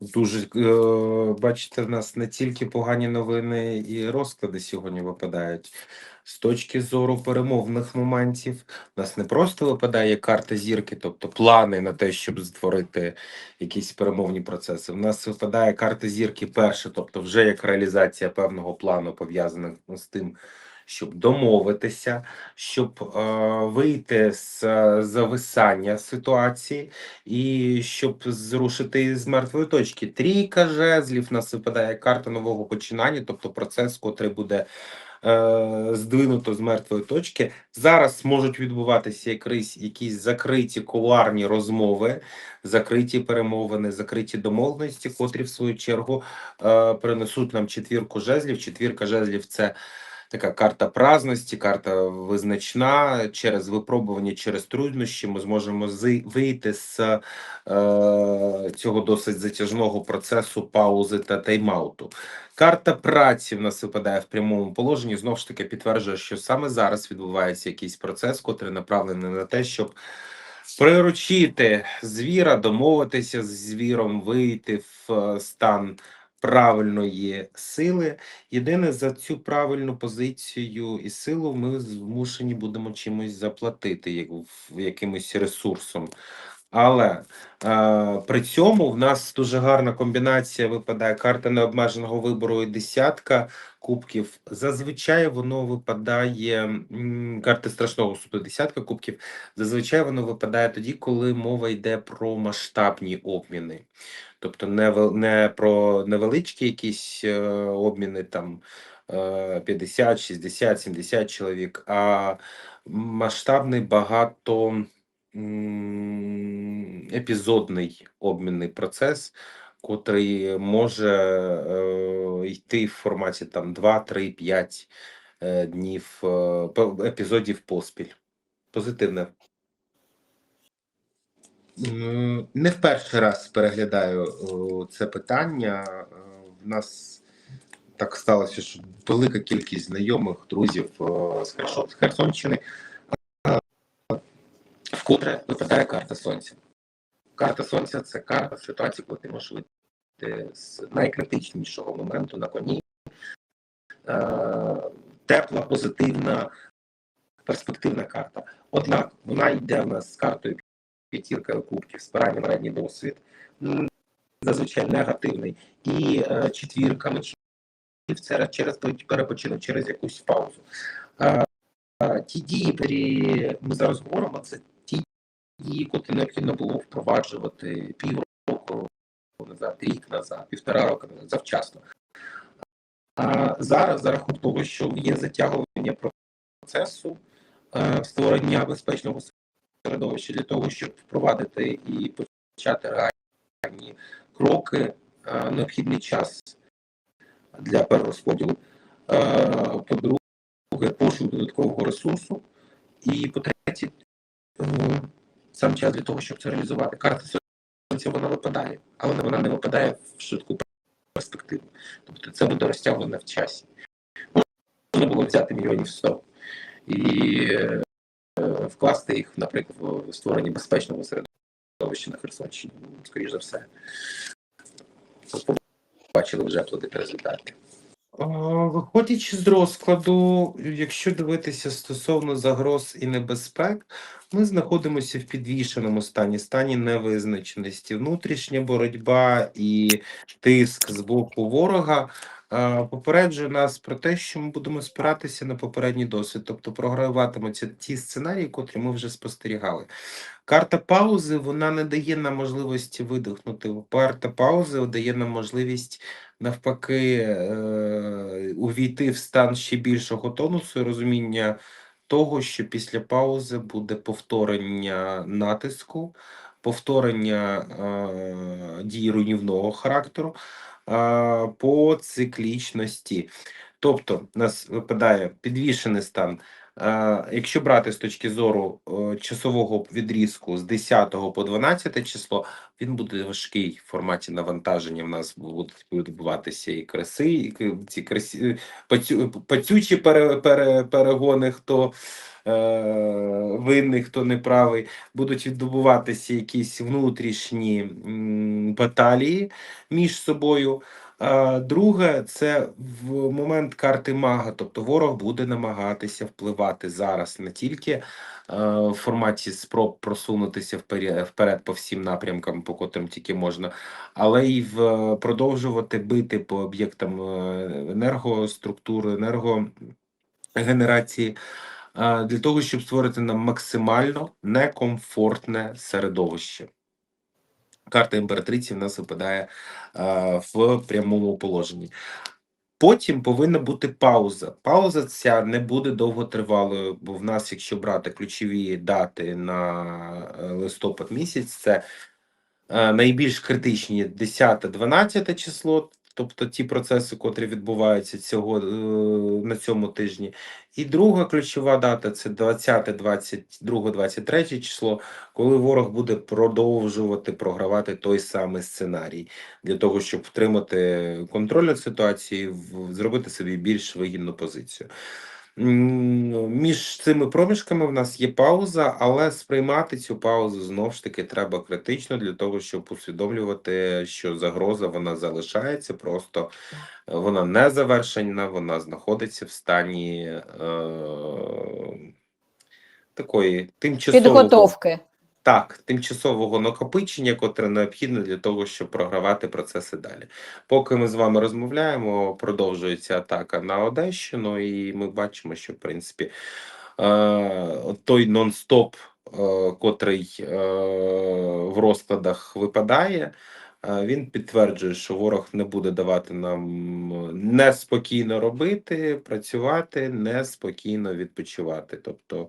Дуже е, бачите, в нас не тільки погані новини і розклади сьогодні випадають. З точки зору перемовних моментів, у нас не просто випадає карта зірки, тобто плани на те, щоб створити якісь перемовні процеси. У нас випадає карта зірки перша, тобто вже як реалізація певного плану, пов'язаних з тим, щоб домовитися, щоб е, вийти з е, зависання ситуації і щоб зрушити з мертвої точки. Трійка жезлів нас випадає карта нового починання, тобто процес, котрий буде е, здвинуто з мертвої точки. Зараз можуть відбуватися якісь, якісь закриті кулуарні розмови, закриті перемовини, закриті домовленості, котрі в свою чергу е, принесуть нам четвірку жезлів. Четвірка жезлів це. Така карта праздності, карта визначна через випробування, через труднощі. Ми зможемо вийти з е, цього досить затяжного процесу паузи та тайм-ауту. Карта праці в нас випадає в прямому положенні. Знову ж таки підтверджує, що саме зараз відбувається якийсь процес, котрий направлений на те, щоб приручити звіра, домовитися з звіром, вийти в е, стан правильної сили. Єдине за цю правильну позицію і силу ми змушені будемо чимось заплатити, як якимось ресурсом. Але е, при цьому в нас дуже гарна комбінація випадає карта необмеженого вибору і десятка кубків. Зазвичай воно випадає карти страшного суду, десятка кубків. Зазвичай воно випадає тоді, коли мова йде про масштабні обміни. Тобто не, не про невеличкі якісь е, обміни там е, 50, 60, 70 чоловік, а масштабний багато епізодний обмінний процес, котрий може е, йти в форматі там 2, 3, 5 е, днів е, епізодів поспіль. Позитивне. Не в перший раз переглядаю це питання. Е, В нас так сталося, що велика кількість знайомих, друзів з Херсонщини, е, вкотре випадає карта сонця. Карта сонця це карта в ситуації, коли ти можеш вийти з найкритичнішого моменту на коні. Е, Тепла, позитивна, перспективна карта. Однак вона йде в нас з картою п'ятірка кубків, спиральний ранній досвід, зазвичай негативний, і е, четвірка мечів це через перепочинок, через якусь паузу. Е, е, ті дії, які ми зараз говоримо, це дії, котрі необхідно було впроваджувати півроку назад, рік назад, півтора року назад, завчасно. А зараз, за рахунок того, що є затягування процесу е, створення безпечного середовища для того, щоб впровадити і почати реальні кроки, е, необхідний час для перерозподілу. Е, По-друге, пошук додаткового ресурсу. І по-третє, е, сам час для того, щоб це реалізувати. Карта сонця вона випадає, але вона не випадає в швидку перспективу. Тобто це буде розтягнено в часі. Можна було взяти мільйонів 100 і е, вкласти їх, наприклад, в створення безпечного середовища на Херсонщині. Скоріше за все. Бачили вже плоди та результати. Виходячи з розкладу, якщо дивитися стосовно загроз і небезпек, ми знаходимося в підвішеному стані, стані невизначеності. Внутрішня боротьба і тиск з боку ворога попереджує нас про те, що ми будемо спиратися на попередній досвід, тобто програватимуться ті сценарії, котрі ми вже спостерігали. Карта паузи вона не дає нам можливості видихнути. Карта паузи дає нам можливість навпаки е, увійти в стан ще більшого тонусу і розуміння того, що після паузи буде повторення натиску, повторення е, дій руйнівного характеру по циклічності. Тобто, у нас випадає підвішений стан Якщо брати з точки зору е, часового відрізку з 10 по 12 число, він буде важкий в форматі навантаження. В нас будуть відбуватися і краси, і ці красі пацю, пацючі пере, пере, перегони, хто е, винний, хто неправий, будуть відбуватися якісь внутрішні м, баталії між собою. Друге, це в момент карти мага, тобто ворог буде намагатися впливати зараз не тільки е, в форматі спроб просунутися вперед, вперед по всім напрямкам, по котрим тільки можна, але й в продовжувати бити по об'єктам е, енергоструктури, енергогенерації. е, Для того щоб створити нам максимально некомфортне середовище. Карта імператриці в нас випадає е, в прямому положенні. Потім повинна бути пауза. Пауза ця не буде довготривалою, бо в нас, якщо брати ключові дати на е, листопад місяць, це е, найбільш критичні 10-12 число, тобто ті процеси, котрі відбуваються цього е, на цьому тижні. І друга ключова дата це 20, 22, 23 число, коли ворог буде продовжувати програвати той самий сценарій для того, щоб втримати контроль над ситуацією, зробити собі більш вигідну позицію. Між цими проміжками в нас є пауза, але сприймати цю паузу знов ж таки треба критично для того, щоб усвідомлювати, що загроза вона залишається, просто е, вона не завершена, вона знаходиться в стані е, такої тимчасової Підготовки. Так, тимчасового накопичення, котре необхідне для того, щоб програвати процеси далі. Поки ми з вами розмовляємо, продовжується атака на Одещину, і ми бачимо, що в принципі е, той нон-стоп, е, котрий е, в розкладах випадає. Він підтверджує, що ворог не буде давати нам неспокійно робити, працювати, неспокійно відпочивати. Тобто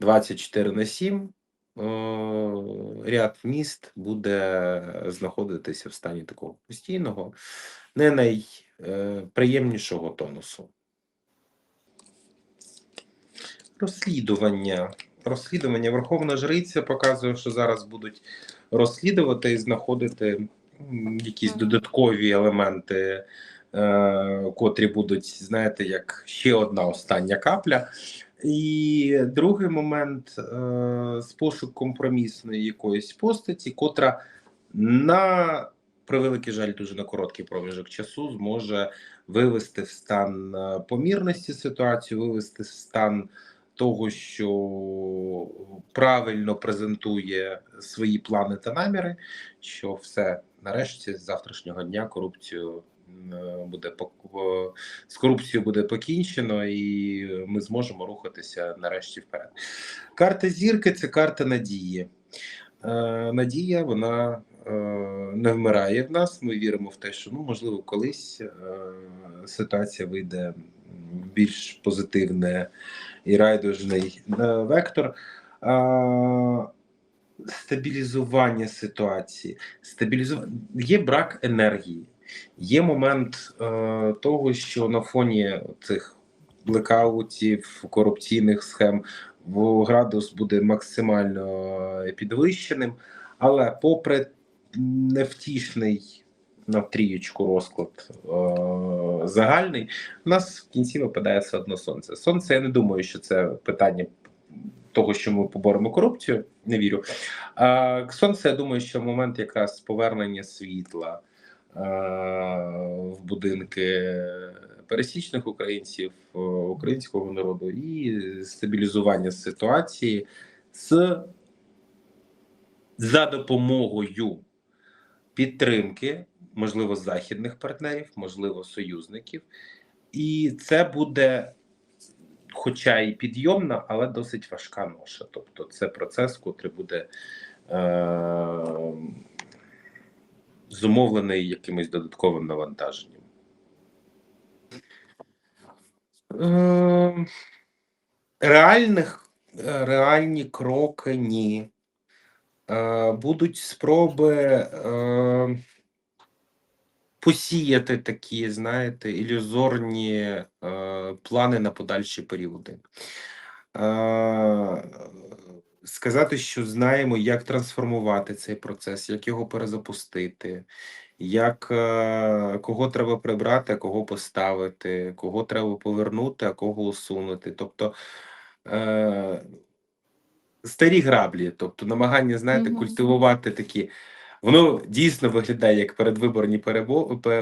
24 на 7 е, ряд міст буде знаходитися в стані такого постійного, не найприємнішого тонусу. Розслідування. Розслідування. Верховна Жриця показує, що зараз будуть розслідувати і знаходити якісь додаткові елементи, е, котрі будуть, знаєте, як ще одна остання капля. І другий момент е, з пошук компромісної якоїсь постаті, котра на превеликий жаль, дуже на короткий проміжок часу зможе вивести в стан е, помірності ситуацію, вивести в стан того, що правильно презентує свої плани та наміри, що все нарешті з завтрашнього дня корупцію е, буде пок- е, з корупцією буде покінчено, і ми зможемо рухатися нарешті вперед. Карта зірки це карта надії. Е, Надія, вона е, не вмирає в нас. Ми віримо в те, що ну можливо колись е, ситуація вийде більш позитивне і райдужний е, вектор. Стабілізування ситуації, стабілізування є брак енергії. Є момент е, того, що на фоні цих блекаутів, корупційних схем градус буде максимально е, підвищеним, але попри невтішний на трієчку розклад е, загальний, у нас в кінці випадає все одно сонце. Сонце, я не думаю, що це питання того, що ми поборемо корупцію, не вірю. А сонце, я думаю, що момент якраз повернення світла е, в будинки пересічних українців, е, українського народу і стабілізування ситуації з за допомогою підтримки, можливо, західних партнерів, можливо, союзників, і це буде. Хоча і підйомна, але досить важка ноша. Тобто, це процес, котрий буде е- зумовлений якимось додатковим навантаженням. Е- реальних, е, реальні кроки ні. Е, будуть спроби посіяти такі, знаєте, ілюзорні плани на подальші періоди. Сказати, що знаємо, як трансформувати цей процес, як його перезапустити, як е, кого треба прибрати, а кого поставити, кого треба повернути, а кого усунути. Тобто е, старі граблі, тобто намагання, знаєте, Мгм. культивувати такі. Воно дійсно виглядає як передвиборні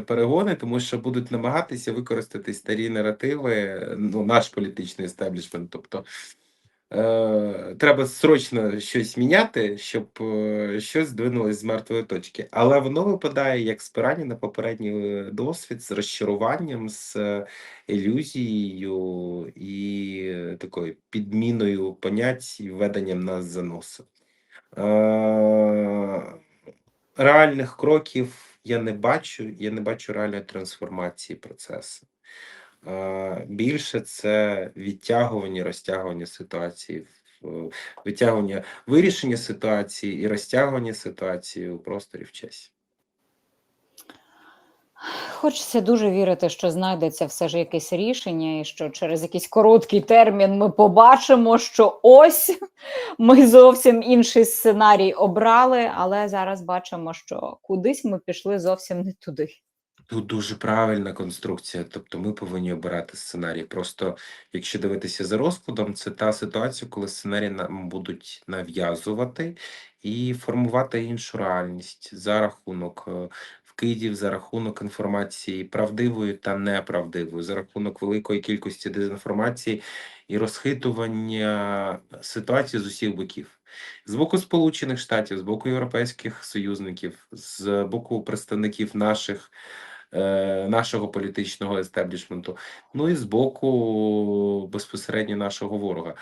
перегони, тому що будуть намагатися використати старі наративи, ну, наш політичний естеблішмент. Тобто е, треба срочно щось міняти, щоб е, щось здвинулось з мертвої точки. Але воно випадає як спирання на попередній е, досвід з розчаруванням, з ілюзією і такою підміною понять і введенням нас за носа. Е, реальних кроків я не бачу, я не бачу реальної трансформації процесу. Більше це відтягування, розтягування ситуації, витягування вирішення ситуації і розтягування ситуації у просторі в часі. Хочеться дуже вірити, що знайдеться все ж якесь рішення, і що через якийсь короткий термін ми побачимо, що ось ми зовсім інший сценарій обрали, але зараз бачимо, що кудись ми пішли зовсім не туди. Тут дуже правильна конструкція, тобто ми повинні обирати сценарій. Просто якщо дивитися за розкладом, це та ситуація, коли сценарій нам будуть нав'язувати і формувати іншу реальність за рахунок е, вкидів, за рахунок інформації правдивої та неправдивої, за рахунок великої кількості дезінформації і розхитування ситуації з усіх боків. З боку Сполучених Штатів, з боку європейських союзників, з боку представників наших нашого політичного естеблішменту, ну і з боку безпосередньо нашого ворога.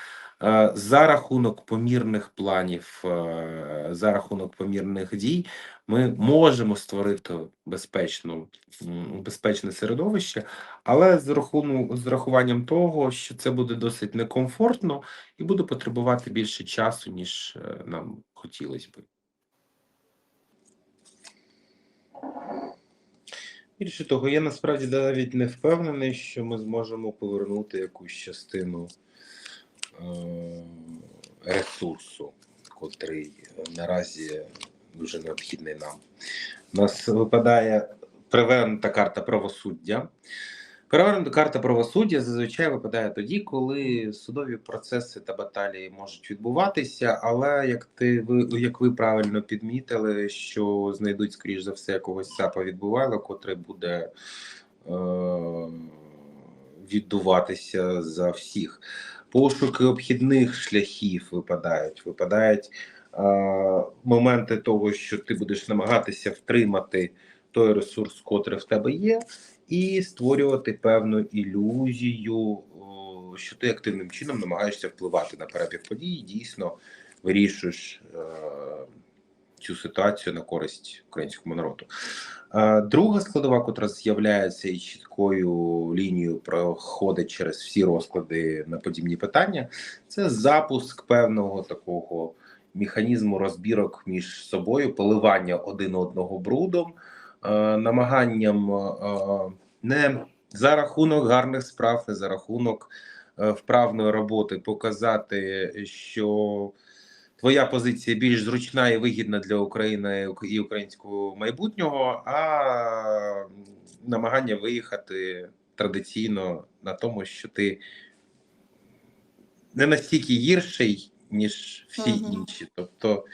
Е, За рахунок помірних планів, е, за рахунок помірних дій, ми можемо створити безпечну, безпечне середовище, але з рахунку з рахуванням того, що це буде досить некомфортно і буде потребувати більше часу, ніж е, нам хотілося би. Більше того, я насправді навіть не впевнений, що ми зможемо повернути якусь частину е, ресурсу, котрий наразі дуже необхідний нам. У нас випадає привернута карта правосуддя. Перевернута карта правосуддя зазвичай випадає тоді, коли судові процеси та баталії можуть відбуватися, але як ти ви як ви правильно підмітили, що знайдуть скоріш за все якогось ЦАПа відбувало, котрий буде е, відбуватися за всіх. Пошуки обхідних шляхів випадають. Випадають е, моменти того, що ти будеш намагатися втримати той ресурс, котрий в тебе є, і створювати певну ілюзію, що ти активним чином намагаєшся впливати на перебіг подій, дійсно вирішуєш е, цю ситуацію на користь українському народу. Е, Друга складова, котра з'являється і чіткою лінією проходить через всі розклади на подібні питання, це запуск певного такого механізму розбірок між собою, поливання один одного брудом, намаганням е, не за рахунок гарних справ, не за рахунок е, вправної роботи показати, що твоя позиція більш зручна і вигідна для України і українського майбутнього, а намагання виїхати традиційно на тому, що ти не настільки гірший, ніж всі Мгм. інші. Тобто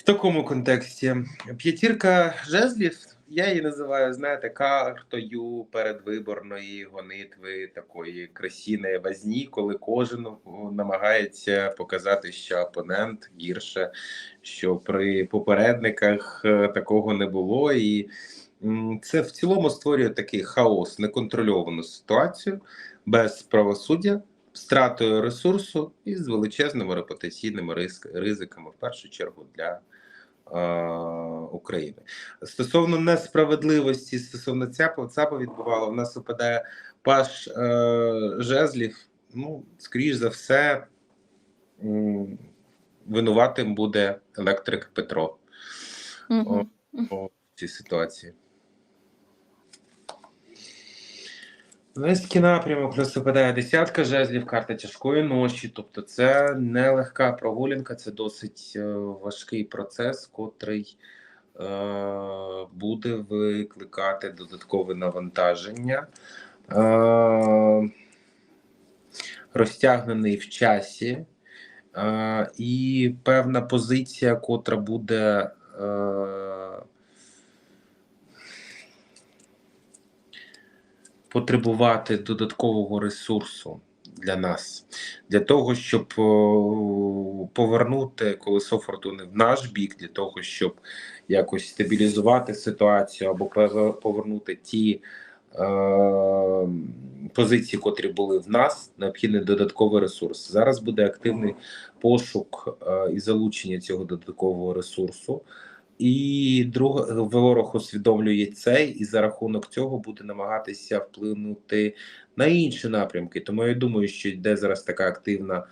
в такому контексті п'ятірка жезлів, я її називаю, знаєте, картою передвиборної гонитви такої красіної возні, коли кожен намагається показати, що опонент гірше, що при попередниках е, такого не було. І це в цілому створює такий хаос, неконтрольовану ситуацію без правосуддя, стратою ресурсу і з величезними репутаційними ризиками, в першу чергу для е, України. Стосовно несправедливості, стосовно ЦАПа, ЦАПа відбувало, в нас випадає паш е, жезлів. Ну, скоріш за все, винуватим буде електрик Петро Мгм. у цій ситуації. Низький напрямок плюс випадає десятка жезлів, карта тяжкої ночі. Тобто, це не легка прогулянка, це досить е, важкий процес, котрий е, буде викликати додаткове навантаження. Е, розтягнений в часі, е, і певна позиція, котра буде. Е, потребувати додаткового ресурсу для нас, для того, щоб повернути колесо фортуни в наш бік, для того, щоб якось стабілізувати ситуацію або повернути ті е, позиції, котрі були в нас, необхідний додатковий ресурс. Зараз буде активний пошук е, і залучення цього додаткового ресурсу. І друг ворог усвідомлює це, і за рахунок цього буде намагатися вплинути на інші напрямки. Тому я думаю, що йде зараз така активна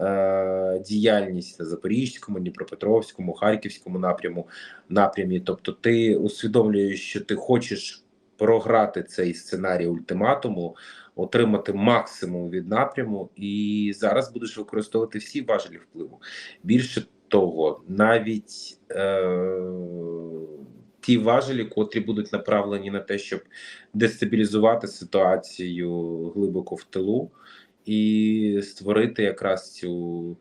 е, діяльність на Запорізькому, Дніпропетровському, Харківському напряму напрямі. Тобто, ти усвідомлюєш, що ти хочеш програти цей сценарій ультиматуму, отримати максимум від напряму, і зараз будеш використовувати всі важелі впливу. Більше того, навіть е, ті важелі, котрі будуть направлені на те, щоб дестабілізувати ситуацію глибоко в тилу і створити якраз цю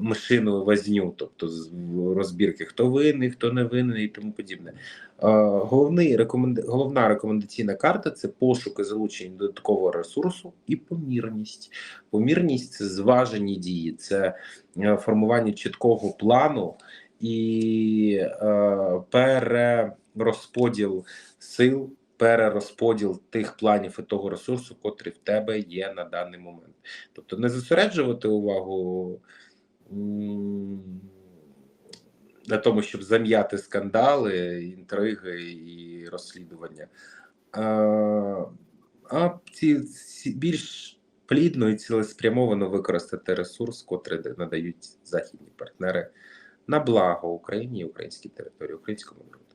мишину возню, тобто з- розбірки, хто винний, хто не винний і тому подібне. Головний рекоменда... головна рекомендаційна карта це пошук і залучення додаткового ресурсу і помірність. Помірність це зважені дії, це е, формування чіткого плану і е, перерозподіл сил, перерозподіл тих планів і того ресурсу, котрий в тебе є на даний момент. Тобто не зосереджувати увагу на тому, щоб зам'яти скандали, інтриги і розслідування, а, а ці, ці більш плідно і цілеспрямовано використати ресурс, котрий надають західні партнери на благо Україні і українській території, українському народу.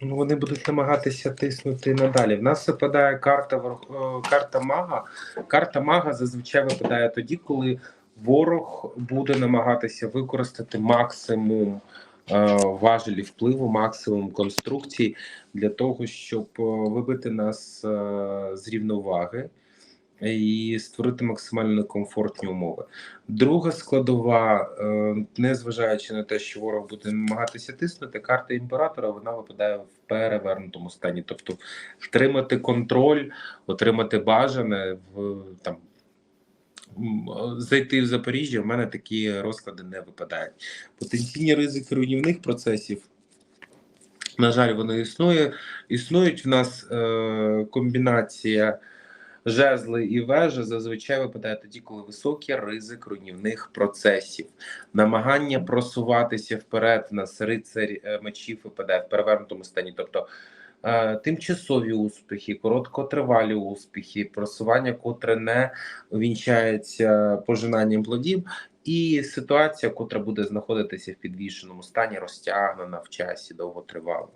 Ну, вони будуть намагатися тиснути надалі. В нас випадає карта е, карта мага. Карта мага зазвичай випадає тоді, коли ворог буде намагатися використати максимум е, важелі впливу, максимум конструкцій для того, щоб е, вибити нас е, з рівноваги і створити максимально комфортні умови. Друга складова, е, незважаючи на те, що ворог буде намагатися тиснути, карта імператора вона випадає в перевернутому стані, тобто втримати контроль, отримати бажане в там. Зайти в Запоріжжя, в мене такі розклади не випадають. Потенційні ризики руйнівних процесів, на жаль, вони існує. Існують в нас е, комбінація жезли і вежа зазвичай випадає тоді, коли високий ризик руйнівних процесів. Намагання просуватися вперед на рицарь е, мечів випадає в перевернутому стані. Тобто е, тимчасові успіхи, короткотривалі успіхи, просування, котре не увінчається пожинанням плодів, і ситуація, котра буде знаходитися в підвішеному стані, розтягнена в часі довготривало.